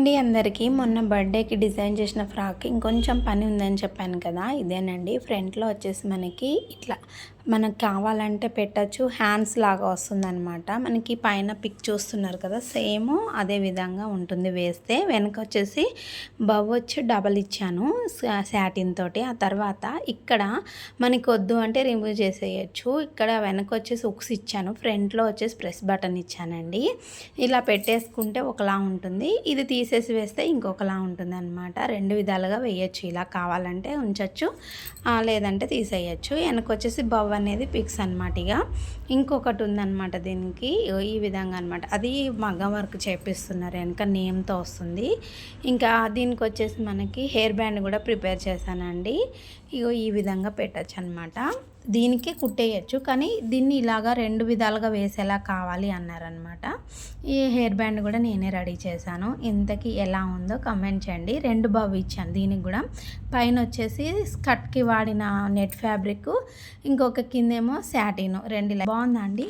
అండి అందరికీ మొన్న బర్త్డేకి డిజైన్ చేసిన ఫ్రాక్ ఇంకొంచెం పని ఉందని చెప్పాను కదా ఇదేనండి. ఫ్రంట్లో వచ్చేసి మనకి ఇట్లా మనకు కావాలంటే పెట్టచ్చు హ్యాండ్స్ లాగా వస్తుందన్నమాట. మనకి పైన పిక్ చూస్తున్నారు కదా సేమ్ అదే విధంగా ఉంటుంది వేస్తే. వెనక వచ్చేసి బవ్ వచ్చి డబల్ ఇచ్చాను శాటిన్ తోటి. ఆ తర్వాత ఇక్కడ మనకి వద్దు అంటే రిమూవ్ చేసేయచ్చు. ఇక్కడ వెనక వచ్చేసి ఉక్స్ ఇచ్చాను ఫ్రంట్లో వచ్చేసి ప్రెస్ బటన్ ఇచ్చానండి. ఇలా పెట్టేసుకుంటే ఒకలా ఉంటుంది. ఇది తీసేసి వేస్తే ఇంకొకలా ఉంటుంది అనమాట రెండు విధాలుగా వేయచ్చు. ఇలా కావాలంటే ఉంచవచ్చు లేదంటే తీసేయచ్చు. వెనక వచ్చేసి బవ్ అనేది పిక్స్ అనమాట ఇక. ఇంకొకటి ఉందన్నమాట దీనికి. ఈ విధంగా అనమాట అది మగ్గం వర్క్ చేపిస్తున్నారు. వెనక నేమ్తో వస్తుంది. ఇంకా దీనికి వచ్చేసి మనకి హెయిర్ బ్యాండ్ కూడా ప్రిపేర్ చేశానండి. ఇగో ఈ విధంగా పెట్టచ్చు అనమాట దీనికే కుట్టేయచ్చు. కానీ దీన్ని ఇలాగా రెండు విధాలుగా వేసేలా కావాలి అన్నారనమాట ఈ హెయిర్ బ్యాండ్ కూడా నేనే రెడీ చేశాను. ఇంతకీ ఎలా ఉందో కమెంట్ చేయండి. రెండు బాబు ఇచ్చాను దీనికి కూడా. పైన వచ్చేసి స్కర్ట్కి వాడిన నెట్ ఫ్యాబ్రిక్ ఇంకొక కిందేమో శాటిన్. రెండు బాగుందా అండి?